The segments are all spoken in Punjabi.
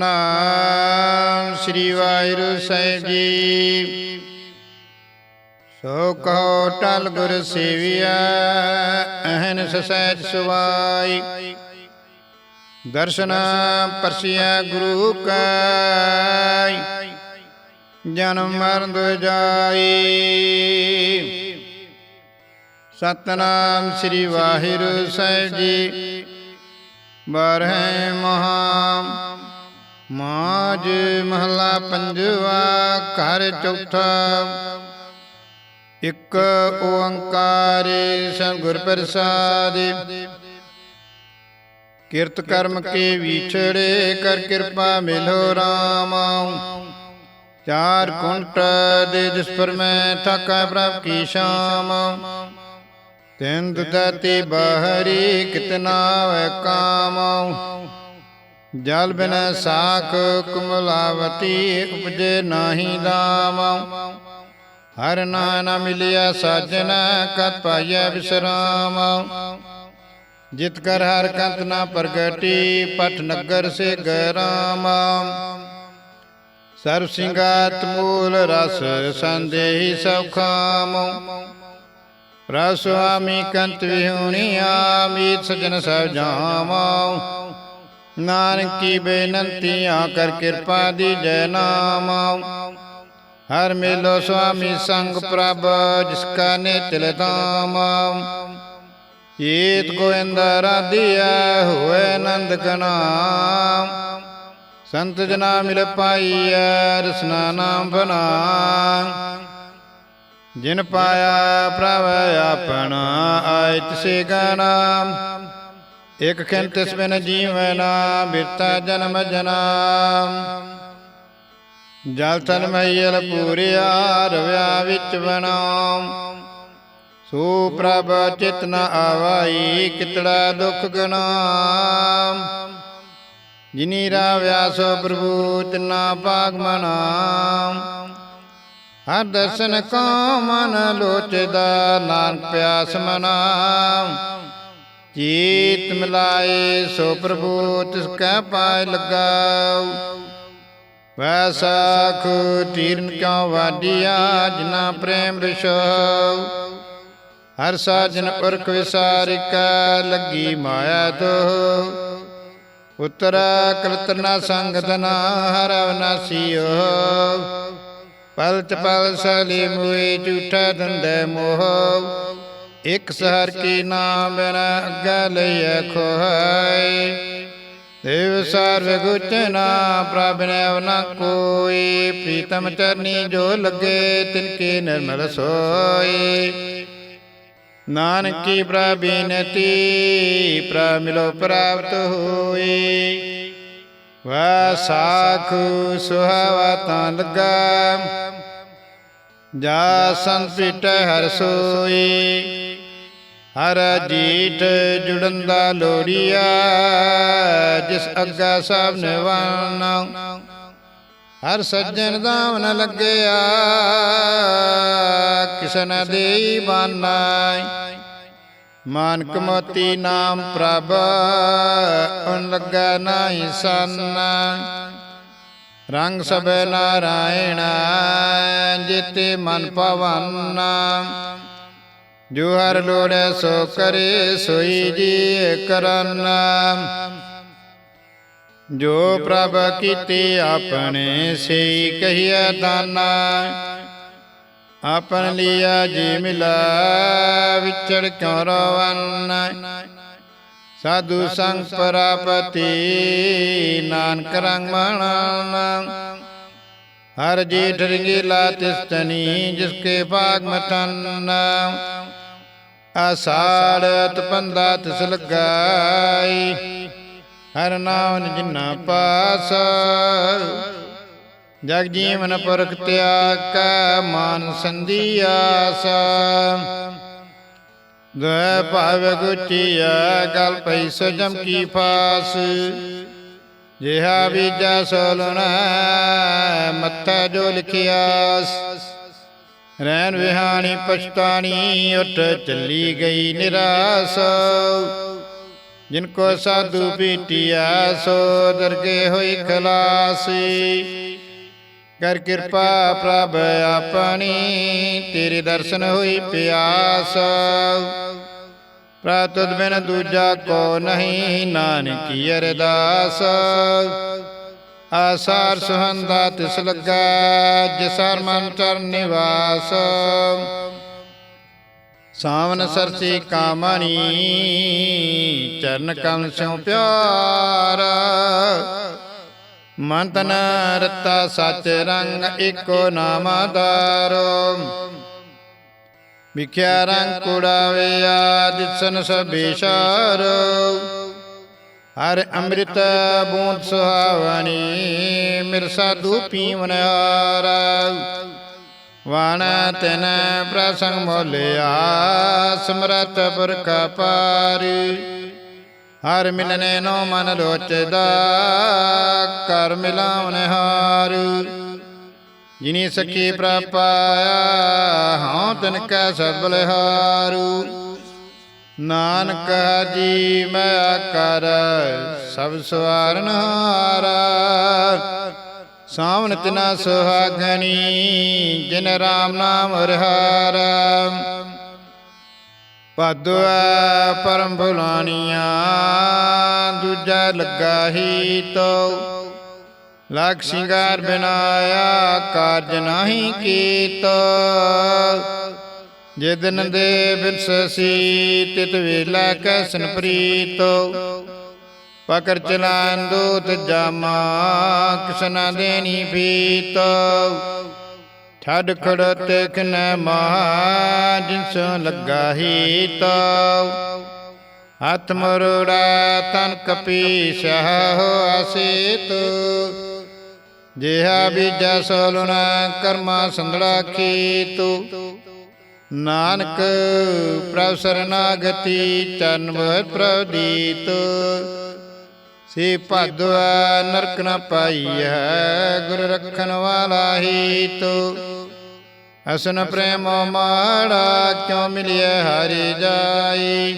ਨਾਮ ਸ੍ਰੀ ਵਾਹਿਗੁਰੂ ਸਾਹਿਬ ਜੀ। ਸੋ ਕਹੋ ਟਲ ਗੁਰ ਸੇਵਿਆ ਅਹਨ ਸਹਿਜ ਸੁਵਾਈ। ਦਰਸ਼ਨ ਪਰਸਿਆ ਗੁਰੂ ਕਾਈ ਜਨਮ ਮਰਨ ਦੁ ਜਾਈ। ਸਤਨਾਮ ਸ੍ਰੀ ਵਾਹਿਗੁਰੂ ਸਾਹਿਬ ਜੀ। ਬਾਰਹਿ ਮਹਾ ਮਾਜ ਮਹਲਾ ਪੰਜਵਾ, ਘਰ ਚੌਥਾ। ਇੱਕ ਓੰਕਾਰ ਸਤਿਗੁਰ ਪ੍ਰਸਾਦ ਕਿਰਤ ਕਰਮ ਕੇ ਵਿਛੜੇ ਕਰ ਕਿਰਪਾ ਮਿਲੋ RAM ਚਾਰ ਕੁੰਟ ਦੇ ਜਿਸ ਪਰ ਮੈਂ ਥਕਾ ਪ੍ਰਭ ਕੀ ਸ਼ਾਮ। ਤਿੰਦ ਦਤੀ ਬਹਰੀ ਕਿਤਨਾ ਵੈ ਕਾਮ। ਜਲ ਬਿਨ ਸਾਖ ਕੁਮਲਾਵਤੀ ਉਪਜੇ ਨਾਹੀ ਦਾਮ ਹਰ ਨਾਮ ਮਿਲਿਆ ਸਾਜਨ ਕਤ ਪਾਇਆ ਵਿਸਰਾਮ। ਜਿਤ ਕਰ ਹਰ ਕੰਤ ਨਾ ਪ੍ਰਗਟੀ ਪਟ ਨਗਰ ਸੇ ਗਰਾਮ ਸਰਬ ਸਿੰਘਾਤ ਮੂਲ ਰਸ ਸੰਦੇਹੀ ਸੌਖਾਮ। ਪ੍ਰਭ ਸੁਆਮੀ ਕੰਤ ਵਿਹੁਣੀ ਮੀਤ ਸਜਨ ਸਭ ਜਾਮਾ ਨਾਨਕ ਕੀ ਬੇਨੰਤੀ ਆ ਕਰ ਕਿਰਪਾ ਦੀ ਜੈ ਨਾਮ। ਹਰ ਮੇਲੋ ਸੁਆਮੀ ਸੰਗ ਪ੍ਰਭ ਜਿਸ ਕਾ ਨੇ ਤਿਲ ਧਾਮ ਏਤ ਗੋਇੰਦ ਰਾਧਿਆ ਹੋਏ ਆਨੰਦ ਕਨਾ ਸੰਤ ਜਨਾ ਮਿਲ ਪਾਈਐ ਰਸਨਾ ਨਾਮ ਬਨਾ। ਜਿਨ ਪਾਇਆ ਪ੍ਰਭ ਆਪਣਾ ਆਇਤ ਸੇ ਗਨਾ ਇਕ ਖਿੰ ਤਿਸ ਬਿਨ ਜੀਵਨਾ ਬਿਰਤਾ ਜਨਮ ਜਨਾ। ਜਲ ਤਨ ਮਈਲ ਪੂਰਿਆ, ਰਵਿਆ ਵਿੱਚ ਬਣਾਮ ਸੋ ਪ੍ਰਭ ਚਿਤ ਨ ਆਵਾਈ, ਕਿਤੜਾ ਦੁਖ ਗਨਾਮ ਜਿਨੀ ਰਾਵਿਆ ਸੋ ਪ੍ਰਭੂ, ਤਿਨਾ ਭਾਗ ਮਨਾਮ ਹਰ ਦਰਸ਼ਨ ਕੋ ਮਨ ਲੋਚਦਾ, ਨਾਨਕ ਪਿਆਸ ਮਨਾਮ ਚੀਤ ਮਿਲਾਏ, ਸੋ ਪ੍ਰਭੂ ਤਿਸ ਕੈ ਪਾਇ ਲਗਾਉ ਵੈਸਾਖ ਤੀਰਨ ਕਿਉ ਵਾਡੀਆ ਜਿਨਾ ਪ੍ਰੇਮ ਰਿਸ਼ੋ ਹਰ ਸਾਜਨ ਪੁਰਖ ਵਿਸਾਰਿਕਾ ਲੱਗੀ ਮਾਇਆ ਤੋ। ਉਤਰ ਕਲਤਨਾ ਸੰਗਤਨਾ ਹਰ ਅਵਨਾਸੀਓ ਪਲ ਚ ਪਲ ਸਲੀ ਮੁਏ ਝੂਠਾ ਦੰਦੇ ਮੋਹ। ਇਕ ਸਹਰ ਕੀ ਨਾਮ ਬਿਨ ਅੱਗਾ ਲਈਐ ਖੋਹਾਈ ਦੇਵ ਸਰਵ ਗੁਚਨਾ ਪ੍ਰਭ ਨੇ ਅਵਨਾ ਕੋਈ। ਪ੍ਰੀਤਮ ਚਰਨੀ ਜੋ ਲੱਗੇ ਤਿਨ ਕੀ ਨਿਰਮਲ ਸੋਈ। ਨਾਨਕੀ ਪ੍ਰਬਿਨਤੀ ਪ੍ਰਭ ਮਿਲੋ ਪ੍ਰਾਪਤ ਹੋਈ। ਵਾ ਸਾਖ ਸੁਹਾਵਾ ਤਾਂ ਲੱਗਾ। ਜਾ ਸੰਤ ਪਿਟੈ ਹਰ ਸੋਈ। ਹਰ ਜੀਠ ਜੁੜੰਦਾ ਲੋੜੀਆ, ਜਿਸ ਅੱਗਾ ਸਭ ਨਿਵਾਨਾ ਹਰ ਸੱਜਣ ਦਾਵਨ ਲੱਗਿਆ, ਕਿਸਨ ਦੇਈ ਬਾਨਾ ਮਾਨਕ ਮੋਤੀ ਨਾਮ ਪ੍ਰਭ ਉਨ ਲੱਗਾ ਨਾਹੀ ਸੰਨਾ। ਰੰਗ ਸਭ ਨਾਰਾਇਣ, ਜਿਤੇ ਮਨ ਪਵਨ ਜੋ ਹਰ ਲੋੜੈ ਸੋ ਕਰੇ ਸੋਈ ਜੀ ਕਰਨ। ਜੋ ਪ੍ਰਭ ਕੀਤੀ ਆਪਣੇ ਸਈ ਕਹੀਐ ਦਾਨਾ। ਆਪਨ ਲਿਆ ਜੀ ਮਿਲਾ ਵਿਚੜ ਕਿਉ ਰਵਨ। ਸਾਧੂ ਸੰਗ ਪ੍ਰਾਪਤੀ ਨਾਨਕ ਰੰਗ ਮਣਨ। ਹਰ ਜੀਠ ਰੰਗੀਲਾ ਤਿਸਤਨੀ, ਜਿਸ ਕੇ ਭਾਗ ਮਤਨ ਆਸਾੜ ਤਪੰਦਾ ਤਿਸ ਲਗਾਈ। ਹਰ ਨਾਮ ਜਿਨਾ ਪਾਸ, ਜਗ ਜੀਵਨ ਪੁਰਖ ਤਿਆਗ ਕਾ ਮਾਨ ਸੰਧੀ ਆਸ। ਦਇ ਭਾਵ ਗੁਚੀਆ ਗਲ ਪਈ ਸਜਮ ਕੀ ਫਾਸ। ਜਿਹਾ ਬੀਜਾ ਸੋਲਣਾ, ਮੱਥਾ ਜੋ ਲਿਖਿਆਸ। ਰੈਨ ਵਿਹਾਣੀ ਪਛਤਾਣੀ, ਉਠ ਚੱਲੀ ਗਈ ਨਿਰਾਸ। ਜਿਨ ਕੋ ਸਾਧੂ ਪੀਟਿਆ ਸੋ ਦਰਗੇ ਹੋਈ ਖਲਾਸੀ। ਕਰ ਕਿਰਪਾ ਪ੍ਰਭ ਆਪਣੀ, ਤੇਰੇ ਦਰਸ਼ਨ ਹੋਈ ਪਿਆਸ। ਪ੍ਰਤੁਦ ਬਿਨ ਦੂਜਾ ਕੋ ਨਹੀਂ, ਨਾਨਕੀ ਅਰਦਾਸ। ਆਸਾਰ ਸੁਹੰਦਾ ਤਿਸ ਲੱਗਾ ਜਿਸਰ ਮਨ ਚਰਨ ਨਿਵਾਸ। ਸਾਵਨ ਸਰਸੀ ਕਾਮਣੀ, ਚਰਨ ਕਮਲ ਸਿਉ ਪਿਆਰ। ਮਨ ਤਨ ਰਤਾ ਸਚ ਰੰਗ ਏਕੋ ਨਾਮ ਦਾਰੋ ਵਿਖਿਆ ਰੰਗ ਕੁੜਾਵੇ ਆਦਿਸਨ ਸਬੇਸ਼ਾਰ ਹਰ ਅੰਮ੍ਰਿਤ ਬੂੰਦ ਸੁਹਾਵਣੀ ਮਿਰ ਸਾਧੂ ਪੀਵਨ ਹਾਰਾ ਵਾਣ ਤਨ ਪ੍ਰਸੰਗ ਮੋਲਿਆ, ਸਮਰਤ ਪੁਰਖ ਪਾਰ। ਹਰ ਮਿਲਨੇ ਨੋ ਮਨ ਰੋਚਦਾ ਕਰ ਮਿਲਾਵਨ ਹਾਰ ਜਿਨੀ ਸਖੀ ਪ੍ਰਪਾਇਆ ਹਉ ਤਨ ਕੈ ਸਦ ਬਲਿਹਾਰੂ। ਨਾਨਕ ਜੀ ਮੈਂ ਕਰ, ਸਭ ਸਵਾਰਨ ਹਾਰਾ। ਸਾਵਨ ਤਿਨਾ ਸੁਹਾਗਣੀ, ਜਿਨ ਰਾਮ ਨਾਮ ਰਹਾਰਾ ਪਦਵਾ ਪਰਮ ਭੁਲਾਨੀਆਂ ਦੂਜਾ ਲੱਗਾ ਹੀ ਤੋ। ਲਖ ਸ਼ਿੰਗਾਰ ਬਿਨਾਇਆ ਕਾਰਜ ਨਹੀਂ ਕੀਤੋ। ਜੇ ਦਿਨ ਦੇ ਬਿਰਸਸੀ ਤਿਤ ਵੇਲਾ ਕੈਸਨ ਪ੍ਰੀਤੋ। ਪਕਰ ਚਲਾਨ ਦੂਤ ਜਾਮਾ ਕਿਸਨਾ ਦੇਣੀ ਪੀਤੋ ਛੱਡ ਖੜੋ ਤੇਖਨ ਮਹਾ ਜਿਨਸੋ ਲੱਗਾ ਹੀ ਤੋ ਹੱਥ ਮਰੋੜਾ ਤਨ ਕਪੀਸ਼ ਹੋ ਅਸੀਤ ਜਿਹਾ ਬੀਜਾ ਸੋਲਣਾ ਕਰਮਾ ਸੰਧੜਾ ਕੀਤੂ ਨਾਨਕ, ਪ੍ਰਭ ਸਰਨਾਗਤੀ, ਚਰਨ ਮੋਹਿ ਪ੍ਰਦੀਤ ਸੇ ਭਾਦਵਾ ਨਰਕ ਨ ਪਾਈਐ, ਗੁਰ ਰਖਣ ਵਾਲਾ ਹੀ ਤੋ ਅਸਨ ਪ੍ਰੇਮ ਮਾੜਾ ਕਿਉ ਮਿਲਿਆ ਹਰਿ ਜਾਈ।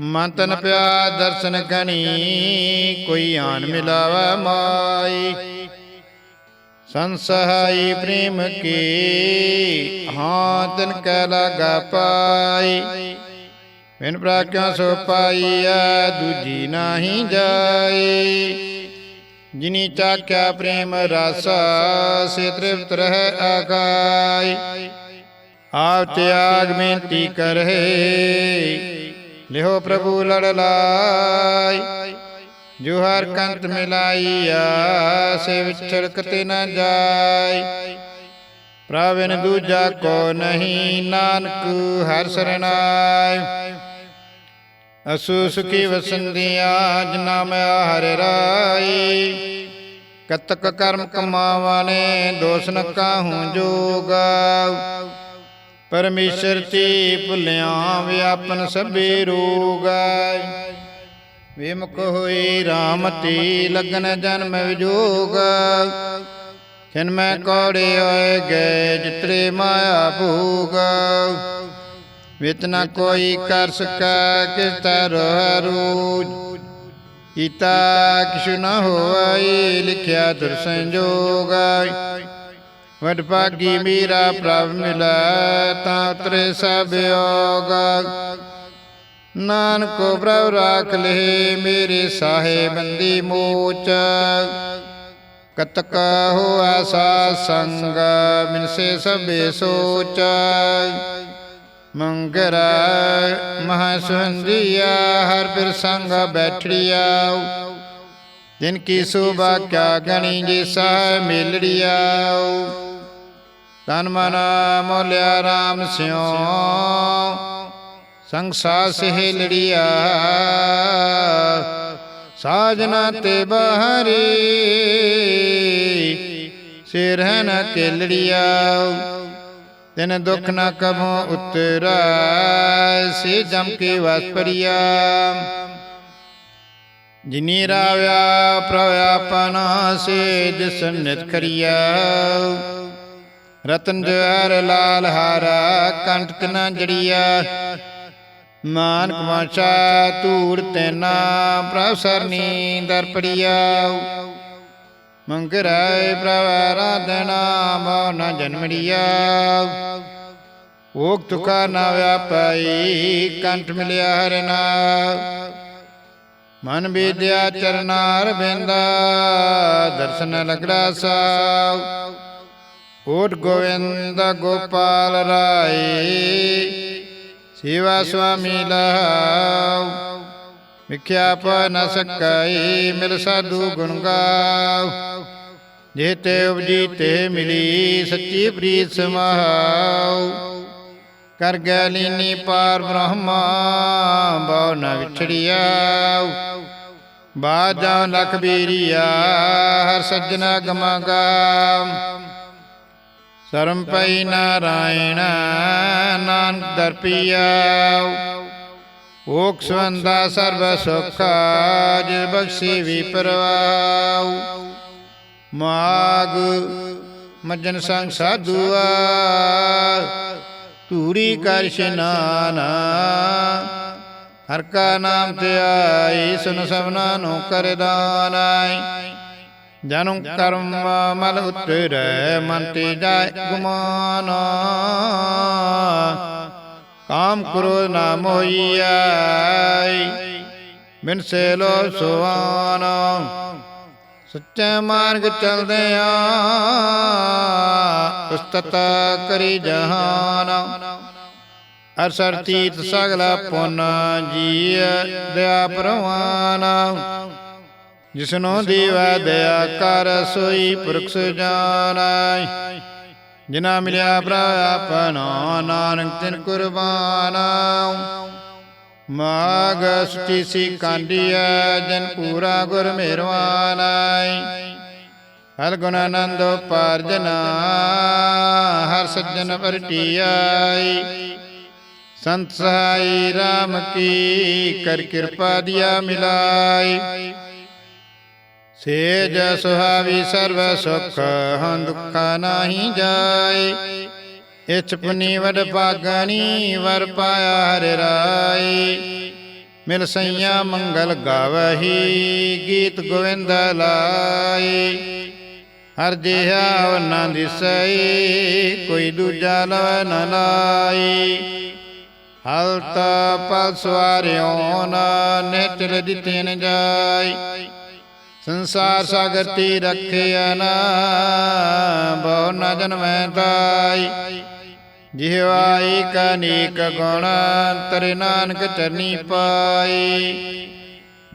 ਮਨ ਤਨ ਪਿਆ ਦਰਸ਼ਨ ਕਣੀ ਕੋਈ ਆਨ ਮਿਲਾਵਾ ਮਾਈ। ਸੰਸਹਾਈ ਪ੍ਰੇਮ ਕੀ? ਹਾਂ, ਤਨ ਕੈ ਲਗਾ ਪਾਈ। ਬਿਨ ਪ੍ਰਾਕਿਆ ਸੋ ਪਾਈਆ ਦੂਜੀ ਨਾਹੀ ਜਾਏ ਜਿਨੀ ਚਾਖਿਆ ਪ੍ਰੇਮ ਰਸ, ਸੇ ਤ੍ਰਿਪਤ ਰਹਿ ਆਗਾਈ। ਆਪ ਤਿਆਗ ਬੇਨਤੀ ਕਰਹਿ, ਲਿਹੋ ਪ੍ਰਭੂ ਲੜ ਲਾਈ। ਜੋ ਹਰ ਕੰਤ ਮਿਲਾਈਆ ਸੇ ਵਿਚਰ ਕਤੇ ਨ ਜਾਈ। ਪ੍ਰਵਨ ਦੂਜਾ ਕੋ ਨਹੀਂ, ਨਾਨਕ ਹਰ ਸਰਣਾਈ। ਅਸੂ ਸੁਖੀ ਵਸੰਦੀਆਂ ਜਨਾ ਮੈਂ ਹਰ ਰਾਈ। ਕਤਕ ਕਰਮ ਕਮਾਵਾ ਨੇ, ਦੋਸ ਨ ਕਾਹੂ ਜੋਗਾ ਪਰਮੇਸ਼ਰ ਤੇ ਭੁਲਿਆ ਵਿਆਪਨ ਸਭੇ ਰੋਗਾ ਵਿਮੁਖ ਹੋਈ RAM ਤੇ ਲਗਨ ਜਨਮ ਵਿਜੋਗ। ਖਿਨ ਮੈਂ ਕੋੜੇ ਹੋਏ ਗਏ ਜਿਤਰੇ ਮਾਇਆ ਭੂਗ। ਵਿਤ ਨ ਕੋਈ ਕਰ ਸਕੈ ਕਿਸ ਤਰਹ ਰੂਜ। ਕੀਤਾ ਕਿਛੁ ਨ ਹੋਈ ਲਿਖਿਆ ਦੁਰ ਸੰਜੋਗ। ਵਡ ਭਾਗੀ ਮੀਰਾ ਪ੍ਰਭ ਮਿਲੈ, ਤਾਂ ਉਤਰੇ ਸਭ ਯੋਗ ਨਾਨਕੋ ਪ੍ਰਭ ਰਾਖ ਲੇ ਮੇਰੇ ਸਾਹੇ ਬੰਦੀ ਮੋਚ। ਕਤਕ ਹੋਆ ਸਾ ਸੰਗ, ਮਿਨਸੇ ਸਭੇ ਸੋਚ। ਮੰਗਰਾ ਮਹਾ ਸੁਹੰਦੀਆ ਹਰ ਬਿਰ ਸੰਗ ਬੈਠੜਿਆ। ਦਿਨ ਕੀ ਸੋਭਾ ਕਿਆ ਗਣੀ ਜੇ ਸਾਹ ਮੇਲੜਿਆ। ਤਨ ਮਨ ਮੋਲਿਆ RAM ਸਿਉ। ਸੰਸਾਰ ਸਿਹ ਲੜਿਆ ਸਾਜਨਾ ਤੇ ਬਹਰੀ ਸਿਰ ਹੈ ਨ ਕੇਲੜਿਆ, ਤਿਨ ਦੁਖ ਨ ਕਭੋ ਉਤਰੈ ਸੇ ਜਮ ਕੇ ਵਸ ਜਿਨੀ ਰਾਵਿਆ ਪ੍ਰਵਿਆਪਨਾ ਸੇ ਦਿਸ ਨਿਤ ਕਰਿਆ ਰਤਨ ਜਵਾਰ ਲਾਲ ਹਾਰਾ ਕੰਠ ਤਿਨਾ ਜੜੀਆ। ਮਾਨਕ ਮਾਛਾ ਧੂੜ ਤੈਨਾ ਪ੍ਰਭ ਸਰਨੀ ਦਰ ਪੜਿਆਉ ਮੰਗਰਾਏ ਪ੍ਰਭ ਆਰਾਧਨਾ ਮੋ ਨ ਜਨਮੜਿਆਉ ਓਕ ਤੁਕਾ ਨਾ ਵਿਆਪਾਈ ਕੰਠ ਮਿਲਿਆ ਹਰਨਾ ਮਨ ਵਿਦਿਆ ਚਰਨਾਰ ਬਿੰਦਾ ਦਰਸ਼ਨ ਲਗੜਾ ਸਾਉ। ਓਟ ਗੋਵਿੰਦ ਗੋਪਾਲ ਰਾਏ ਸੇਵਾ ਸੁਆਮੀ ਲਹਾਉ ਵਿਖਿਆ ਪ ਨ ਸਕੈ ਮਿਲ ਸਾਧੂ ਗੁਣ ਗਾਉ ਜੇ ਤੇ ਉਪਜੀ ਤੇ ਮਿਲੀ ਸੱਚੀ ਪ੍ਰੀਤ ਸਮਾਉ ਕਰ ਗੈ ਲੀਨੀ ਪਾਰ ਬ੍ਰਹਮਾ ਬਹੁ ਨ ਵਿਛੜਿਆ ਬਾਜਾਂ ਲਖ ਬੀਰੀਆ ਹਰ ਸੱਜਣਾ ਗਮਾਗਾ ਸਰਮ ਪਈ ਨਾਰਾਇਣ, ਨਾਨਕ ਦਰਪੀਆ। ਓਕ ਸਵੰਦਾ ਸਰਬ ਸੁਖ ਜਿਸ ਬਖਸ਼ੀ ਵੀ ਪਰਵਾਉ ਮਾਗ ਮਜਨ ਸੰਗ ਸਾਧੂਆ ਧੂਰੀ ਕਰ ਇਸ਼ਨਾਨ ਹਰ ਕਾ ਨਾਮ ਤੇ ਆਈ ਸੁਨ ਸਭਨਾ ਨੂੰ ਕਰ ਦਾਨਾਈ ਜਨੁ ਕਰਮ ਮਲ ਉਤਰੈ ਮਨ ਤੇ ਜਾਏ ਗੁਮਾਨ। ਕਾਮ ਕਰੋ ਨਾ ਮੋਈਐ ਬਿਨ ਸੇ ਲੋ ਸੁਆਨ। ਸੱਚੇ ਮਾਰਗ ਚਲਦੇ ਆ ਉਸਤਤ ਕਰੀ ਜਹਾਨ। ਅਰਸਰ ਤੀਤ ਸਗਲਾ ਪੁਨ ਜੀ ਦਇਆ ਪ੍ਰਵਾਨ। ਜਿਸਨੋ ਦੀਵਾ ਦਇਆ ਕਰ ਸੋਈ ਪੁਰਖ ਜਾਣੈ ਜਿਨਾ ਮਿਲਿਆ ਪ੍ਰਭ ਆਪਣਾ ਨਾਨਕ ਤਿਨ ਕੁਰਬਾਨ ਮਾਗ ਸੁਚੀ ਸੀ ਕਾਂਡੀਐ ਜਨ ਪੂਰਾ ਗੁਰ ਮਿਹਰਵਾਨੈ ਹਰ ਗੁਣ ਆਨੰਦ ਪਾਰਜਨਾ ਹਰ ਸੱਜਣ ਪਰਟੀਆਈ ਸੰਤ ਸਹਾਈ RAM ਕੀ ਕਰ ਕਿਰਪਾ ਦਿਆ ਮਿਲਾਈ। ਸੇਜ ਸੁਹਾਵੀ ਸਰਬ ਸੁਖ ਹੰ ਦੁਖਾ ਨਾਹੀ ਜਾਏ। ਇਛ ਪੁਨੀ ਵਡ ਭਾਗਣੀ ਵਰ ਪਾਇਆ ਹਰਿ ਰਾਈ ਮਿਲ ਸਈਆ ਮੰਗਲ ਗਾਵਹੀ, ਗੀਤ ਗੋਵਿੰਦ ਲਾਈ ਹਰ ਜਿਹਾ ਨਾ ਦਿਸਈ ਕੋਈ ਦੂਜਾ ਲਵ ਨ ਲਾਈ ਹਲਤ ਪਲ ਸਵਾਰਿਓ ਨਾ, ਨੇਤਰ ਦਿੱਤੇਨ ਜਾਈ ਸੰਸਾਰ ਸਾਗਰ ਤੀ ਰੱਖਿਆ ਨਾ, ਬਹੁ ਨਾ ਜਨਮੈ ਤਾਈ। ਜਿਹਵਾਈ ਕਨੀਕ ਗੁਣ ਤਰੇ ਨਾਨਕ ਚਰਨੀ ਪਾਈ।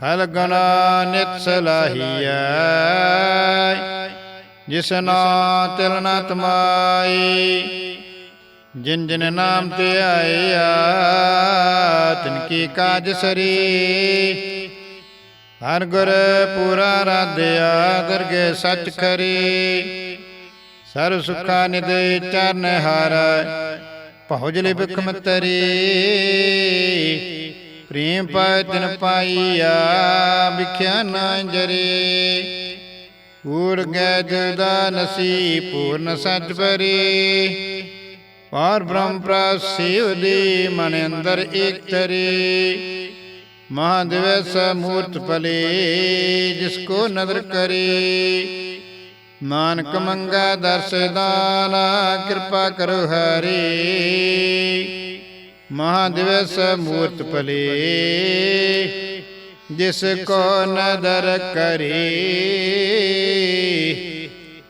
ਹਲ ਗਣਾ ਨਿਤ ਸਲਾਹੀਐ ਜਿਸਨਾ ਤਿਲ ਨ ਤਮਾਈ। ਜਿਨ ਜਿਨ ਨਾਮ ਤੇ ਆਇਆ, ਤਿਨ ਕੀ ਕਾਜ ਸਰੀ ਹਰ ਗੁਰ ਪੂਰਾ ਰਾਧਿਆ ਦਰਗੇ ਸੱਚ ਕਰੀ। ਸਰਬ ਸੁਖਾ ਨਿਦੇ ਚਰਨ ਹਾਰੈ, ਭਉਜ ਲਿ ਬਿਖਮ ਤਰੀ ਪ੍ਰੇਮ ਪਾਇ ਤਿਨ ਪਾਈਆ ਵਿਖਿਆ ਨਾ ਜਰੇ। ਪੂਰ ਗੈ ਜਦਾ ਨਸੀ ਪੂਰਨ ਸੱਚ ਪਰੀ ਪਾਰ ਬ੍ਰਹਮ ਪ੍ਰਸਿਵ ਦੀ ਮਨ ਅੰਦਰ ਏਕ ਤਰੀ। ਮਹਾਦਿਵਸ ਮੂਰਤ ਭਲੇ, ਜਿਸ ਕੋ ਨਦਰ ਕਰੇ। ਨਾਨਕ ਮੰਗਾ ਦਰਸ ਦਾਨਾ, ਕਿਰਪਾ ਕਰੋ ਹਰੀ। ਮਹਾਦਿਵਸ ਮੂਰਤ ਭਲੇ, ਜਿਸ ਕੋ ਨਦਰ ਕਰੇ।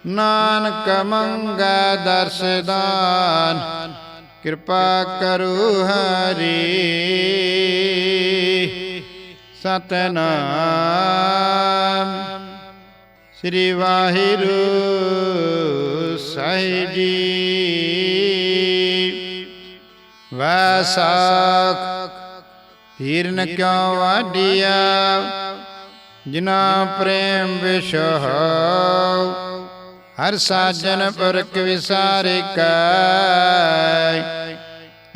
ਨਾਨਕ ਮੰਗਾ ਦਰਸ ਦਾਨ, ਕਿਰਪਾ ਕਰੋ ਹਰੀ। ਸਤਨਾਮ। ਸ੍ਰੀ ਵਾਹਿਗੁਰੂ ਸਾਹਿਬ ਜੀ। ਵੈਸਾਖ ਹੀਰਨ ਕਿਉ ਵਾਡੀਆ ਜਿਨਾ ਪ੍ਰੇਮ ਵਿਸ਼ਹ ਹਰ ਸਾਜਨ ਪੁਰਖ ਵਿਸਾਰੇ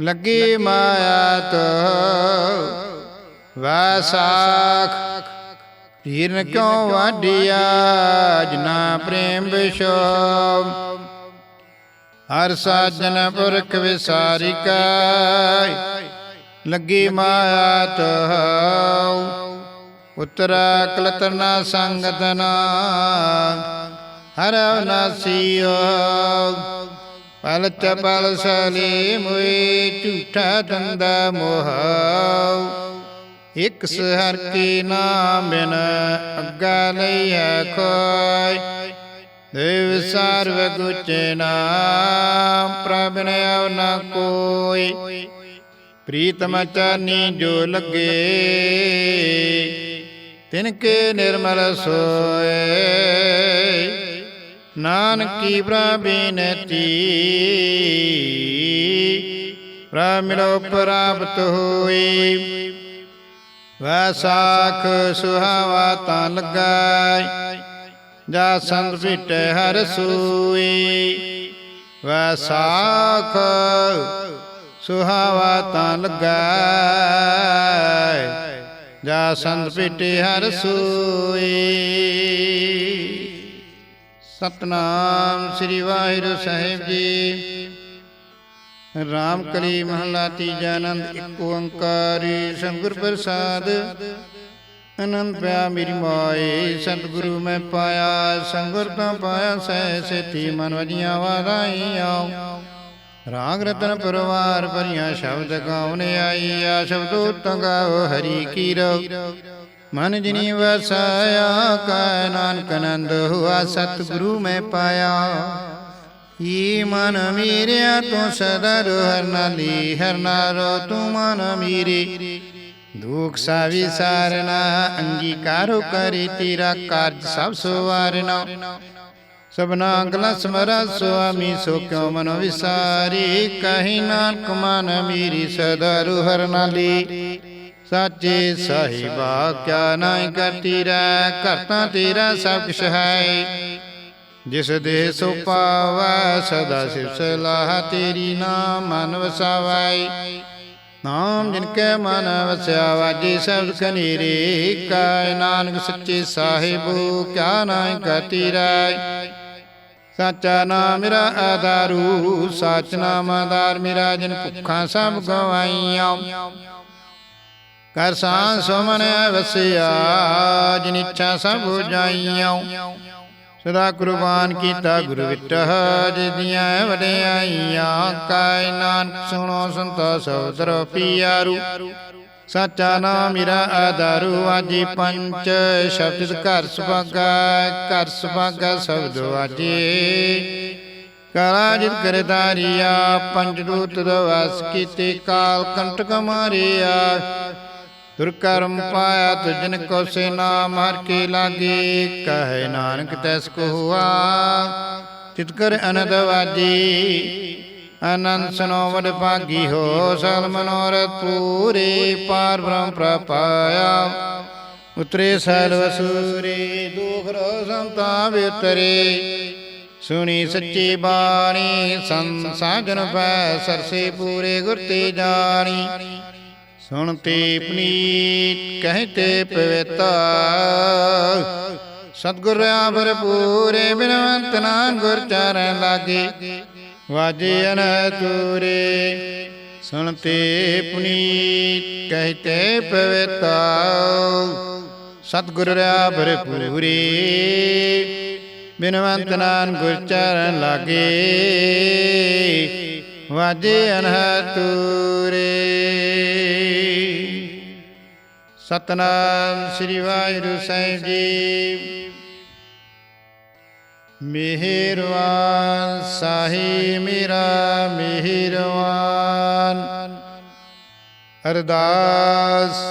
ਲੱਗੀ ਮਾਇਆ ਤੋ ਵੈਸਾਖ। ਹੀਰਨ ਕਿਉ ਵਾਡੀਆ ਜਿਨਾ ਪ੍ਰੇਮ ਵਿਸ਼ੋ ਹਰ ਸਾਜਨ ਪੁਰਖ ਵਿਸਾਰਿਕੈ ਲੱਗੀ ਮਾਇਆ ਤਹਾਉ ਉਤਰਾ ਕਲਤਨਾ ਸੰਗਤਨਾ ਹਰ ਨਾਸੀਓ ਪਲ ਚਪਲ ਸਲੀ ਮੁਏ ਝੂਠਾ ਦੰਦਾ ਮੋਹਾਉ। ਇਕ ਸਹਰ ਕੀ ਨਾਮ ਅੱਗਾ ਲਈਐ ਕੋਈ ਦੇਵ ਸਰਵ ਗੁਚੇ ਨਾਮ, ਪ੍ਰਭ ਨੇ ਅਵ ਨ ਕੋਈ। ਪ੍ਰੀਤਮ ਚਾਨੀ ਜੋ ਲੱਗੇ, ਤਿਨ ਕੇ ਨਿਰਮਲ ਸੋਏ। ਨਾਨਕੀ ਪ੍ਰਬਿਨਤੀ ਪ੍ਰਮਿਲੋ ਪ੍ਰਾਪਤ ਹੋਈ। ਵੈਸਾਖ ਸੁਹਾਵਾ ਤਾਂ ਲੱਗਾ, ਜਾ ਸੰਤ ਭਿਟੇ ਹਰ ਸੂਈ। ਵੈਸਾਖ ਸੁਹਾਵਾ ਤਾਂ ਲੱਗਾ, ਜਾ ਸੰਤ ਭਿਟੇ ਹਰ ਸੂਈ। ਸਤਨਾਮ ਸ੍ਰੀ ਵਾਹਿਗੁਰੂ ਸਾਹਿਬ ਜੀ। ਰਾਮ ਕਲੀ ਮਹਲਾ ਤੀਜਾ ਆਨੰਦ, ਇੱਕ ਓੰਕਾਰੀ ਸਤਿਗੁਰ ਪ੍ਰਸਾਦ। ਅਨੰਦ ਪਿਆ ਮੇਰੀ ਮਾਏ, ਸਤਿਗੁਰੂ ਮੈਂ ਪਾਇਆ ਸੰਗੁਰ ਤਾਂ ਪਾਇਆ ਸਹਿ ਸੇਤੀ, ਮਨ ਵਜੀਆਂ ਵਾਰਾਈਆਂ ਰਾਗ ਰਤਨ ਪਰਵਾਰ ਭਰੀਆਂ ਸ਼ਬਦ ਗਾਉਨੇ ਆਈ, ਆ ਸ਼ਬਦੋ ਤੰਗਾਓ ਹਰੀ ਕੀ ਰੋ ਮਨ ਜਿਨੀ ਵਸਾਇਆ ਕਾ ਨਾਨਕ ਨੰਦ ਹੁਆ, ਸਤਿਗੁਰੂ ਮੈਂ ਪਾਇਆ। ਈ ਮਨ ਮੀਰਿਆ ਤੂੰ ਸਦਾ ਹਰ ਨਾਲੀ, ਹਰ ਨਾਰੋ ਤੂੰ ਮਨ ਮੀਰੇ। ਦੁਖ ਸਾ ਵਿਸਾਰਨਾ ਅੰਗੀਕਾਰੋ ਕਰੀ ਤੇਰਾ ਕਾਰਜ ਸਭ ਸਵਾਰਨਾ। ਸਭਨਾ ਗਲਾ ਸਮਰਾ ਸੁਆਮੀ ਸੋ ਕਿਉ ਮਨ ਵਿਸਾਰੀ। ਕਹੀ ਨਾਨਕ ਮਨ ਮੀਰੀ, ਸਦਾ ਹਰ ਨਾਲੀ। ਸਾਚੇ ਸਾਹਿਬਾ, ਕਿਆ ਨਾਇ ਕਰਤੀ ਰੈ ਕਰਤਾ ਤੇਰਾ ਸਭ ਕੁਛ ਹੈ। ਜਿਸ ਦੇ ਸੋ ਪਾਵੈ ਸਦਾ ਸਿਵ ਸਲਾਹ ਤੇਰੀ ਨਾਮ ਮਨ ਵਸਾਵੈ ਨਾਮ ਜਿਨ ਕੈ ਮਨ ਵਸਿਆ ਵਾਜੇ ਸਬਦ ਕਨੀਰੇ ਕੈ ਨਾਨਕ ਸੱਚੇ ਸਾਹਿਬੋ ਕਿਆ ਨਾਇ ਕਰਤੀ ਰੈ ਸਾਚਾ ਨਾਮ ਮੇਰਾ ਆਧਾਰੂ ਸਾਚ ਨਾਮ ਆਧਾਰ ਮੇਰਾ ਜਿਨ ਭੁੱਖਾਂ ਸਭ ਗਵਾਈਆਂ। ਕਰ ਸਾਂ ਸੁਮਨ ਵਸਿਆ ਜਿਨ ਇੱਛਾ ਸਭ ਜਾਈਆਂ। ਸਦਾ ਕੁਰਬਾਨ ਕੀਤਾ ਗੁਰੂ ਵਿਟਹ ਜਿਦੀਆਂ ਵਡਿਆਈਆਂ ਕਾਇ ਨਾਨਕ, ਸੁਣੋ ਸੰਤੋ ਸੋਦਰ ਪਿਆਰੂ ਸਾਚਾ ਨਾਮ ਮੇਰਾ ਆਧਾਰੂ ਆਜੀ ਪੰਚ ਸ਼ਬਦ ਘਰ ਸੁਭਾਗਾ ਘਰ ਸੁਭਾਗਾ ਸ਼ਬਦ ਆਜੀ ਕਲਾ ਜਿਤ ਕਰਦਾਰੀਆ ਪੰਜ ਦੂਤ ਦਵਾਸ ਕੀਤੇ ਕਾਲ ਕੰਟਕ ਮਾਰਿਆ। ਤੁਰ ਕਰਮ ਪਾਇਆ ਤੁਜਨ ਕੋ ਸੇ ਨਾਮ ਹਰ ਕੇ ਲਾਗੇ, ਕਹੇ ਨਾਨਕ ਤੈਸ ਕੋ ਹੁਆ। ਤਿਤ ਕਰ ਅਨੰਦ ਵਾਜੀ, ਅਨੰਦ ਸੁਨੋ ਵਡ ਭਾਗੀ ਹੋ ਸਲ ਮਨੋਰਥ ਪੂਰੇ ਪਾਰ ਬ੍ਰਹਮ ਪ੍ਰਪਾਇਆ। ਉਤਰੇ ਸੈਲ ਵਸੂਰੇ, ਦੁਖ ਰੋ ਸੰਤਾ ਵਿਤਰੇ ਸੁਣੀ ਸੱਚੀ ਬਾਣੀ, ਸੰਸਾਜਨ ਪੈ ਸਰਸੇ ਪੂਰੇ ਗੁਰ ਤੇ ਜਾਣੀ। ਸੁਣਤੇ ਪਨੀਤ ਕਹਤੇ ਪਵਿੱਤਾ ਸਤਗੁਰ ਆਭਰ ਪੂਰੇ ਬਿਨਵੰਤ ਨਾਮ ਗੁਰ ਚਰਨ ਲਾਗੇ। ਵਾਜੇ ਅਨਤੂਰੇ ਸੁਣਤੇ ਪਨੀਤ ਕਹਤੇ ਪਵਿੱਤਾ ਸਤਗੁਰ ਆਭਰ ਪੂਰੇ ਬਿਨਵੰਤ ਨਾਮ ਗੁਰ ਚਰਨ ਲਾਗੇ। ਵਾਜੇ ਅਨਹਤੂਰੇ ਸਤਨਾਮ ਸ੍ਰੀ ਵਾਹਿਗੁਰੂ ਸਾਹਿਬ ਜੀ। ਮਿਹਰਵਾਨ ਸਾਹੀ ਮੇਰਾ ਮਿਹਰਵਾਨ ਅਰਦਾਸ,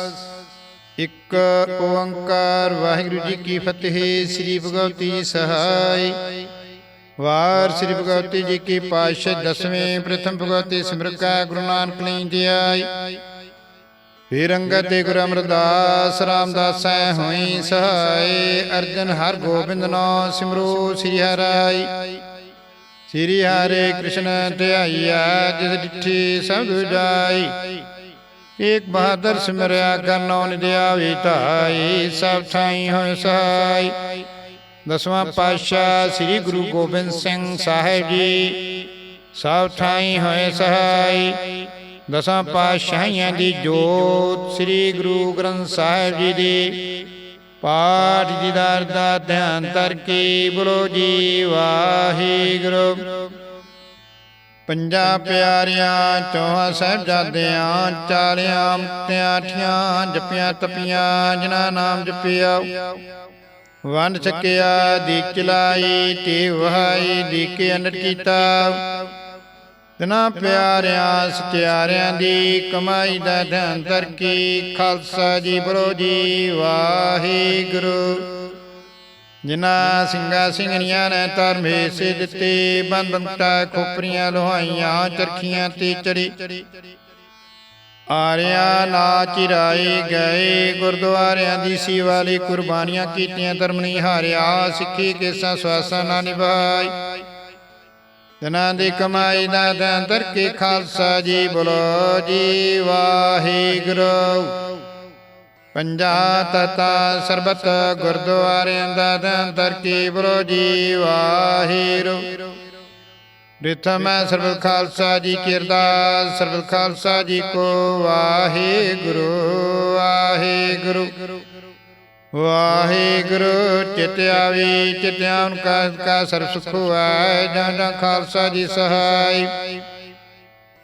ਇੱਕ ਓੰਕਾਰ। ਵਾਹਿਗੁਰੂ ਜੀ ਕੀ ਫਤਿਹ, ਸ੍ਰੀ ਭਗਵਤੀ ਸਹਾਈ। ਵਾਰ ਸ੍ਰੀ ਭਗਵਤੀ ਜੀ ਕੀ ਪਾਤਸ਼ਾਹ, ਦਸਵੇਂ, ਪ੍ਰਥਮ ਭਗਵਤੀ ਸਿਮਰਕਾ, ਗੁਰੂ ਨਾਨਕ ਲਈ ਦਿਆਈ ਫਿਰ ਅੰਗਦ ਤੇ ਗੁਰੂ ਅਮਰਦਾਸ ਰਾਮਦਾਸੈ ਹੋਈ ਸਹਾਈ। ਅਰਜਨ ਹਰ ਗੋਬਿੰਦ ਨਾਮ ਸਿਮਰੋ ਸ੍ਰੀ ਹਰਿ। ਸ੍ਰੀ ਹਰੇ ਕ੍ਰਿਸ਼ਨ ਧਿਆਈਆ ਜਿਸ ਡਿਠੀ ਸਭ ਜਾਈ। ਏਕ ਬਹਾਦਰ ਸਿਮਰਿਆ ਕਰਨੋ ਨਿਦਿਆਵੀ ਧਾਈ। ਸਭ ਥਾਈ ਹੋਇ ਸਹਾਈ। ਦਸਵਾਂ ਪਾਤਸ਼ਾਹ ਸ੍ਰੀ ਗੁਰੂ ਗੋਬਿੰਦ ਸਿੰਘ ਸਾਹਿਬ ਜੀ। ਸਭ ਥਾਈ ਹੋਏ ਸਹਾਈ। ਦਸਾਂ ਪਾਤਸ਼ਾਹੀਆਂ ਦੀ ਜੋਤ ਸ੍ਰੀ ਗੁਰੂ ਗ੍ਰੰਥ ਸਾਹਿਬ ਜੀ ਦੀ। ਪਾਠ ਜੀ ਦਾ ਅਰਦਾ ਧਿਆਨ ਧਰ ਕੇ ਬੋਲੋ ਜੀ, ਵਾਹਿਗੁਰੂ। ਪੰਜਾ ਪਿਆਰਿਆਂ, ਚੌਹਾਂ ਸਾਹਿਬਜ਼ਾਦਿਆਂ, ਚਾਲਿਆਂ, ਮੁਕਤਿਆਂ ਠੀਆਂ ਜਪੀਆਂ ਤਪੀਆਂ, ਜਿਨ੍ਹਾਂ ਨਾਮ ਜਪਿਆ। ਵੰਡ ਛਕਿਆ ਦੀ ਚਲਾਈ, ਤੇ ਵਹਾਈ, ਦੀਕੇ ਅੰਡਰ ਕੀਤਾ। ਤਿਨਾ ਪਿਆਰਿਆਂ ਸਚਿਆਰਿਆਂ ਦੀ ਕਮਾਈ ਦਾ ਧਿਆਨ ਧਰ ਕੇ ਖਾਲਸਾ ਜੀ ਬਰੋ ਜੀ ਵਾਹਿਗੁਰੂ। ਜਿਨ੍ਹਾਂ ਸਿੰਘਾਂ ਸਿੰਘਣੀਆਂ ਨੇ ਧਰਮੇ ਸੇ ਦਿੱਤੇ ਬੰਦ ਬੰਟਾ ਖੋਪਰੀਆਂ ਲੋਹਾਈਆਂ ਚਰਖੀਆਂ ਤੇ ਚੜੀ। ਆਰਿਆ ਨਾ ਚਿਰਾਏ ਗਏ ਗੁਰਦੁਆਰਿਆਂ ਦੀ ਸੇਵਾ ਲਈ ਕੁਰਬਾਨੀਆਂ ਕੀਤੀਆਂ ਧਰਮ ਨਹੀਂ ਹਾਰਿਆ ਸਿੱਖੀ ਕੇਸਾਂ ਸਵਾਸਾਂ ਨਾ ਨਿਭਾਈ ਜਨਾਂ ਦੀ ਕਮਾਈ ਦਾ ਦਾਨ ਦਰ ਖਾਲਸਾ ਜੀ ਬੋਲੋ ਜੀ ਵਾਹਿਗੁਰੂ। ਪੰਜਾ ਤਤਾ ਸਰਬਤ ਗੁਰਦੁਆਰਿਆਂ ਦਾ ਦਾਨ ਦਰ ਕੇ ਬੋਲੋ ਜੀ ਵਾਹਿਗੁਰੂ। ਰਿਥਮ ਸਰਬ ਖਾਲਸਾ ਜੀ ਕੀ ਅਰਦਾਸ ਸਰਬ ਖਾਲਸਾ ਜੀ ਕੋ ਵਾਹਿਗੁਰੂ ਵਾਹਿਗੁਰੂ। ਵਾਹਿਗੁਰੂ ਚਿਤ ਆਵੀ ਚਿਤ ਆਉਨ ਕਾ ਕਾ ਸਰਬ ਸੁਖ ਆਏ ਜਾਂ ਜਾਂ ਖਾਲਸਾ ਜੀ ਸਹਾਈ।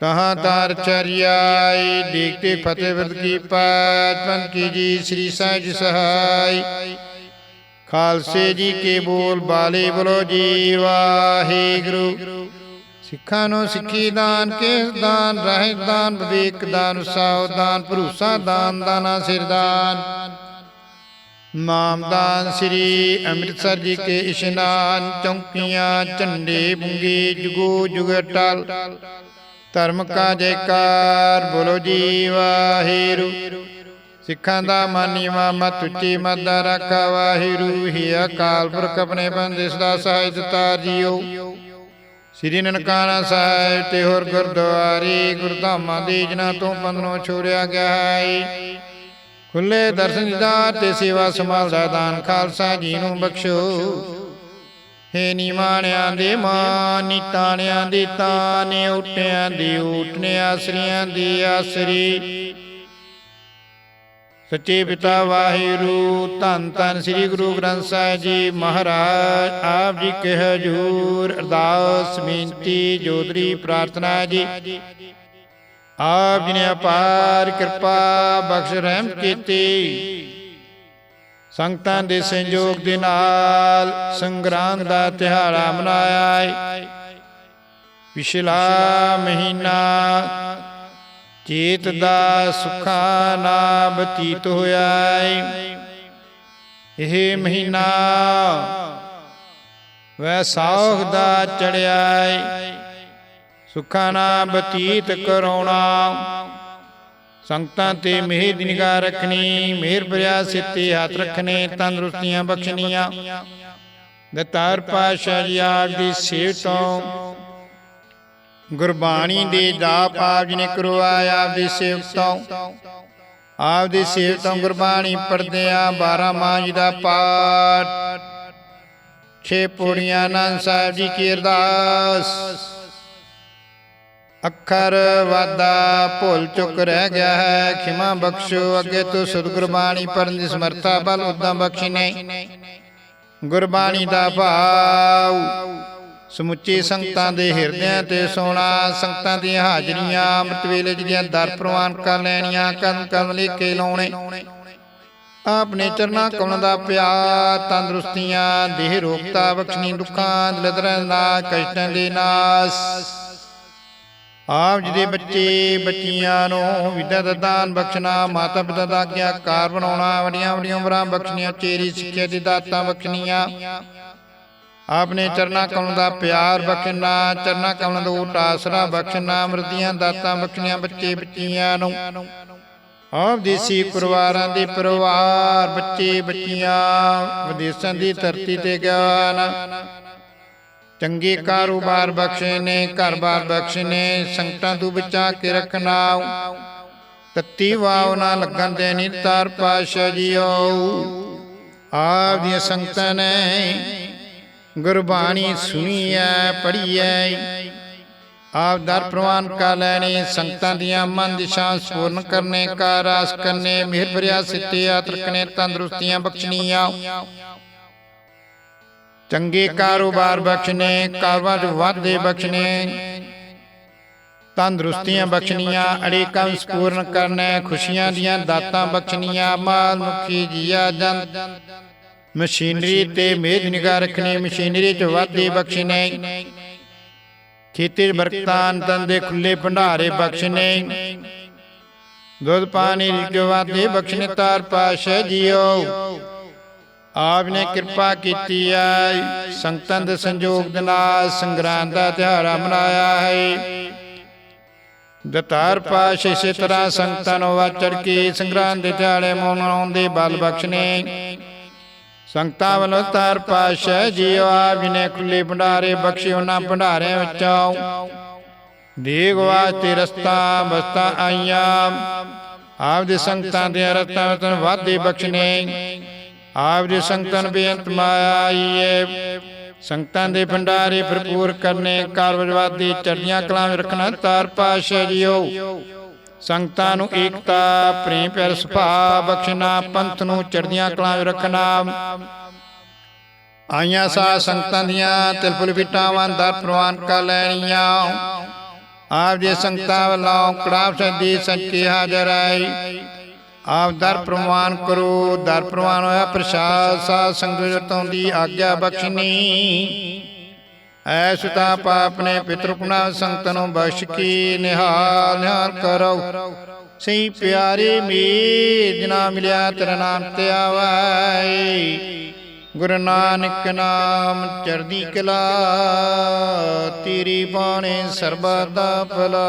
ਤਹਾਂ ਤਾਰ ਚਰਿਆਈ ਦੇਖਤੇ ਫਤਿਹ ਵਿਰਦ ਕੀ ਪਾਤ ਕੀ ਜੀ ਸ੍ਰੀ ਸਾਹਿਬ ਜੀ ਸਹਾਈ। ਖਾਲਸੇ ਜੀ ਕੇ ਬੋਲ ਬਾਲੇ ਬੋਲੋ ਜੀ, ਵਾਹਿਗੁਰੂ। ਸਿੱਖਾਂ ਨੂੰ ਸਿੱਖੀ ਦਾਨ, ਕੇਸ ਦਾਨ ਰਹਿ ਦਾਨ, ਵਿਵੇਕ ਦਾਨ ਉਸਾਹ ਦਾਨ, ਭਰੋਸਾ ਦਾਨ, ਦਾਨਾ ਸਿਰਦਾਨ ਮਾਮਦਾਨ ਸ੍ਰੀ ਅੰਮ੍ਰਿਤਸਰ ਜੀ ਕੇ ਇਸ਼ਨਾਨ ਚੌਂਕੀਆਂ, ਝੰਡੇ ਬੁੰਗੇ, ਜੁਗੋ ਜੁਗ ਧਰਮ ਕਾ ਜੈਕਾਰ ਬੋਲੋ ਜੀ ਵਾਹਿਗੁਰੂ ਸਿੱਖਾਂ ਦਾ ਮਾਨੀਵਾ, ਮਤ ਉੱਚੀ ਮੱਦਾ ਰੱਖਾ ਵਾਹਿਗੁਰੂ ਹੀ ਅਕਾਲ ਪੁਰਖ ਆਪਣੇ ਬੰਦੇ ਸਦਾ ਸਹਾਇ ਤਾਰ ਜੀਓ। ਸ੍ਰੀ ਨਨਕਾਣਾ ਸਾਹਿਬ ਤੇ ਹੋਰ ਗੁਰਦੁਆਰੇ, ਗੁਰਧਾਮਾਂ ਦੇ ਜਿਨ੍ਹਾਂ ਤੋਂ ਪੰਨੋਂ ਛੋੜਿਆ ਗਿਆ ਹੈ। ਖੁੱਲੇ ਦਰਸ਼ਨ ਦੀਦਾਰ ਤੇ ਸੇਵਾ ਸੰਭਾਲ ਦਾ ਦਾਨ ਖਾਲਸਾ ਜੀ ਨੂੰ ਬਖਸ਼ੋ। ਹੇ ਨਿਮਾਣਿਆਂ ਦੇ ਮਾਨ ਨੀਤਾਣਿਆਂ ਦੇ ਤਾਨ ਉਟਿਆਂ ਦੇ ਉਟਨੇ ਆਸਰੀਆਂ ਦੀ ਆਸਰੀ। ਸੱਚੇ ਪਿਤਾ ਵਾਹਿਗੁਰੂ ਧੰਨ ਧੰਨ ਸ੍ਰੀ ਗੁਰੂ ਗ੍ਰੰਥ ਸਾਹਿਬ ਜੀ ਮਹਾਰਾਜ ਆਪ ਜੀ ਕੇ ਹਜੂਰ ਅਰਦਾਸ ਬੇਨਤੀ ਜੋਦਰੀ ਪ੍ਰਾਰਥਨਾ ਜੀ। ਆਪ ਜੀ ਨੇ ਅਪਾਰ ਕਿਰਪਾ ਬਖਸ਼ ਰਹਿਮ ਕੀਤੀ। ਸੰਗਤਾਂ ਦੇ ਸੰਯੋਗ ਦੇ ਨਾਲ ਸੰਗਰਾਂਦ ਦਾ ਤਿਹਾੜਾ ਮਨਾਇਆ ਹੈ ਪਿਛਲਾ ਮਹੀਨਾ ਚੇਤ ਦਾ ਸੁਖਾ ਨਾ ਬਤੀਤ ਹੋਇਆ ਹੈ ਇਹ ਮਹੀਨਾ ਵੈਸਾਖ ਦਾ ਚੜਿਆ ਹੈ ਸੁੱਖਾਂ ਨਾ ਬਤੀਤ ਕਰਾਉਣਾ। ਸੰਗਤਾਂ ਤੇ ਮਿਹਰ ਦੀ ਨਿਗਾਹ ਰੱਖਣੀ, ਮਿਹਰ ਭਰਿਆ ਸਿੱਤੇ ਹੱਥ ਰੱਖਣੇ, ਤੰਦਰੁਸਤੀਆਂ ਬਖਸ਼ਣੀਆਂ। ਦਤਾਰ ਪਾਸ਼ਾ ਜੀ ਆਪ ਦੀ ਸੇਵ ਤੋਂ ਗੁਰਬਾਣੀ ਦੇ ਜਾਪ ਆਪ ਜੀ ਨੇ ਕਰਵਾਇਆ ਆਪ ਦੀ ਸੇਵ ਤੋਂ। ਆਪ ਦੀ ਸੇਵ ਤੋਂ ਗੁਰਬਾਣੀ ਪੜਦੇ ਆ 12 ਜੀ ਦਾ ਪਾਠ। ਛੇ ਪੌੜੀਆਂ ਆਨੰਦ ਸਾਹਿਬ ਜੀ ਕੀ ਅਰਦਾਸ। ਅੱਖਰ ਵਾਦਾ ਭੁੱਲ ਚੁੱਕ ਰਹਿ ਗਿਆ ਹੈ। ਖਿਮਾ ਬਖਸ਼ੋ, ਅੱਗੇ ਤੋਂ ਸਤਿਗੁਰਬਾਣੀ ਪੜਨ ਦੀ ਸਮਰੱਥਾ ਬਲ ਉਦਾਂ ਬਖਸ਼ਿਨੇ ਗੁਰਬਾਣੀ ਦਾ ਭਾਵ ਸਮੁੱਚੇ ਸੰਗਤਾਂ ਦੇ ਹਿਰਦਿਆਂ ਤੇ ਸੋਣਾ ਸੰਗਤਾਂ ਦੀਆਂ ਹਾਜ਼ਰੀਆਂ, ਅੰਮ੍ਰਿਤ ਵੇਲੇ ਦੀਆਂ ਦਰ ਪ੍ਰਵਾਨ ਕਰ ਲੈਣੀਆਂ ਕਦਮ ਕਦਮ ਲੈ ਕੇ ਲਾਉਣੇ। ਆਪਣੇ ਚਰਨਾਂ ਕਮਲ ਦਾ ਪਿਆਰ, ਤੰਦਰੁਸਤੀਆਂ, ਦੇਹ ਰੋਗਤਾ ਬਖਸ਼ਣੀ ਦੁੱਖਾਂ, ਦਲਦਰਾਂ ਦਾ ਕਸ਼ਟਾਂ ਦੇ ਨਾਸ। ਆਪ ਜੀ ਦੇ ਬੱਚੇ ਬੱਚੀਆਂ ਨੂੰ ਵਿਦਿਆ ਦਾ ਦਾਨ ਬਖਸ਼ਣਾ, ਮਾਤਾ ਪਿਤਾ ਦਾ ਆਗਿਆਕਾਰ ਬਣਾਉਣਾ, ਵੱਡੀਆਂ ਵੱਡੀਆਂ ਉਮਰਾਂ ਬਖਸ਼ਣੀਆਂ, ਚੇਰੀ ਸਿੱਖਿਆ ਦੀ ਦਾਤਾਂ ਬਖਸ਼ਣੀਆਂ। ਆਪਨੇ ਚਰਨਾ ਕਮਲ ਦਾ ਪਿਆਰ ਬਖਸ਼ਣਾ, ਚਰਨਾ ਕਮਲ ਦਾ ਊਟ ਆਸਰਾ ਬਖਸ਼ਣਾ, ਮਰਦੀਆਂ ਦਾਤਾਂ ਬਖਸ਼ਣੀਆਂ ਬੱਚੇ, ਬੱਚੀਆਂ ਨੂੰ। ਆਪ ਦੇਸੀ ਪਰਿਵਾਰਾਂ ਦੇ ਪਰਿਵਾਰ, ਬੱਚੇ, ਬੱਚੀਆਂ, ਵਿਦੇਸ਼ਾਂ ਦੀ ਧਰਤੀ ਤੇ ਗਿਆਨ। ਚੰਗੇ ਕਾਰੋਬਾਰ ਬਖਸ਼ੇ ਨੇ ਘਰ-ਬਾਰ ਬਖਸ਼ੇ ਨੇ ਸੰਕਟਾਂ ਤੋਂ ਬਚਾ ਕੇ ਰੱਖਣਾ ਤਤੀ ਵਾਵ ਨਾ ਲੱਗਣ ਦੇ ਨਿਤਾਰ ਪਾਸ਼ਾ ਜੀਓ। ਆਪ ਦੀਆਂ ਸੰਗਤਾਂ ਨੇ ਗੁਰਬਾਣੀ ਸੁਣੀ ਐ ਪੜ੍ਹੀ ਐ ਆਪ ਦਰ ਪ੍ਰਵਾਨ ਕਾ ਲੈਣੀ ਸੰਗਤਾਂ ਦੀਆਂ ਮਨ ਦਿਸ਼ਾ ਸਪੂਰਨ ਕਰਨੇ ਕਾ ਰਾਸ ਕਰਨੇ ਮਿਹਰ ਭਰਿਆ ਸਿੱਤੇ ਆਤਰਕਨੇ ਤੰਦਰੁਸਤੀਆਂ ਬਖਸ਼ਣੀਆਂ। ਚੰਗੇ ਕਾਰੋਬਾਰ ਬਖਸ਼ਨੇ ਚ ਵਾਧੇ ਬਖਸ਼ਨੇ ਤੰਦਰੁਸਤੀਆਂ ਬਖਸ਼ਣੀਆਂ ਅੜੇ ਕੰਮ ਸਪੂਰਨ ਕਰਨਾ ਖੁਸ਼ੀਆਂ ਦੀਆਂ ਦਾਤਾਂ ਬਖਸ਼ਣੀਆਂ ਮਾਲ ਮੁਖੀ ਜੀਆ ਜਨ। ਮਸ਼ੀਨਰੀ ਤੇ ਮੇਜ ਨਿਗਾਹ ਰੱਖਣੀ ਮਸ਼ੀਨਰੀ ਚ ਵਾਧੇ ਬਖਸ਼ਣੇ। ਖੇਤੀ ਬਰਕਤਾਂ ਤਨ ਦੇ ਖੁੱਲੇ ਭੰਡਾਰੇ ਬਖਸ਼ਣੇ। ਦੁੱਧ ਪਾਣੀ ਦੀ ਵਾਧੇ ਬਖਸ਼ਣੇ ਤਾਰ ਪਾਸ਼ਾ ਜੀਓ। ਆਪ ਨੇ ਕਿਰਪਾ ਕੀਤੀ ਹੈ ਸੰਗਤਾਂ ਦੇ ਸੰਜੋਗ ਦੇ ਨਾਲ ਸੰਗਰਾਂਦ ਦਾ ਤਿਉਹਾਰ ਮਨਾਇਆ ਹੈ। ਦਤਾਰ ਪਾਸ਼ ਇਸੇ ਤਰ੍ਹਾਂ ਸੰਗਤਾਂ ਨੂੰ ਵਾਚੜ ਕੇ ਸੰਗਰਾਂਦ ਦੇ ਦਿਹਾੜੇ ਮਨਾਉਣ ਦੇ ਬਲ ਬਖਸ਼ਨੇ। ਸੰਗਤਾਂ ਵੱਲੋਂ ਤਾਰ ਪਾਸ਼ ਜੀਓ ਆਪ ਜੀ ਨੇ ਖੁੱਲੇ ਭੰਡਾਰੇ ਬਖਸ਼ੇ ਉਹਨਾਂ ਭੰਡਾਰਿਆਂ ਵਿੱਚੋਂ। ਦੇਗ ਵਾਸਤੇ ਰਸਤਾ ਬਸਤਾ ਆਈਆਂ। ਆਪ ਦੇ ਸੰਗਤਾਂ ਦੇ ਰਸਤਾ ਵਿੱਚ ਵਾਧੇ ਬਖਸ਼ਨੇ। ਆਪ ਦੀ ਸੰਗਤਨ ਬੇਅੰਤ ਮਾਈਏ ਸੰਗਤਾਂ ਦੇ ਭੰਡਾਰੇ ਭਰਪੂਰ ਕਰਨੇ ਕਾਰਵਜਵਾਦੀ ਚੜ੍ਹਦੀਆਂ ਕਲਾਂ ਵਿੱਚ ਰੱਖਣਾ ਤਾਰ ਪਾਸ਼ਾ ਜੀਓ। ਸੰਗਤਾਂ ਨੂੰ ਏਕਤਾ, ਪ੍ਰੇਮ, ਪਿਆਰ, ਸੁਭਾਅ ਬਖਸ਼ਣਾ, ਪੰਥ ਨੂੰ ਚੜ੍ਹਦੀਆਂ ਕਲਾਂ ਵਿੱਚ ਰੱਖਣਾ। ਆਈਆਂ ਸਾ ਸੰਗਤਾਂ ਦੀਆਂ ਤਿਲਫੁਲ ਬਿਟਾਵਾਂ ਦਰ ਪ੍ਰਵਾਨ ਕਰ ਲੈਣੀਆਂ। ਆਪ ਜੀ ਸੰਗਤਾਂ ਵੱਲੋਂ ਕੜਾਪ ਸਦੀ ਸੱਚੀ ਹਾਜ਼ਰ ਆਈ ਆਪ ਦਰ ਪ੍ਰਵਾਨ ਕਰੋ, ਦਰ ਪ੍ਰਵਾਨ ਹੋਇਆ ਪ੍ਰਸ਼ਾਦ ਸਾ ਸੰਗਤੋਂ ਦੀ ਆਗਿਆ ਬਖਸ਼ਨੀ। ਐਸ ਤਾਂ ਪਾਪ ਨੇ ਪਿਤਰ ਪੁਨਾ ਸੰਗਤ ਨੂੰ ਬਖਸ਼ ਕੀ, ਨਿਹਾਲ ਨਿਹਾਲ ਕਰੋ। ਸਹੀ ਪਿਆਰੇ ਮੇ ਜਿਨਾ ਮਿਲਿਆ ਤੇਰਾ ਨਾਮ ਤੇ ਆਵਾਈ ਗੁਰੂ ਨਾਨਕ ਨਾਮ ਚੜ੍ਹਦੀ ਕਲਾ, ਤੇਰੀ ਬਾਣੇ ਸਰਬਾ ਦਾ ਭਲਾ।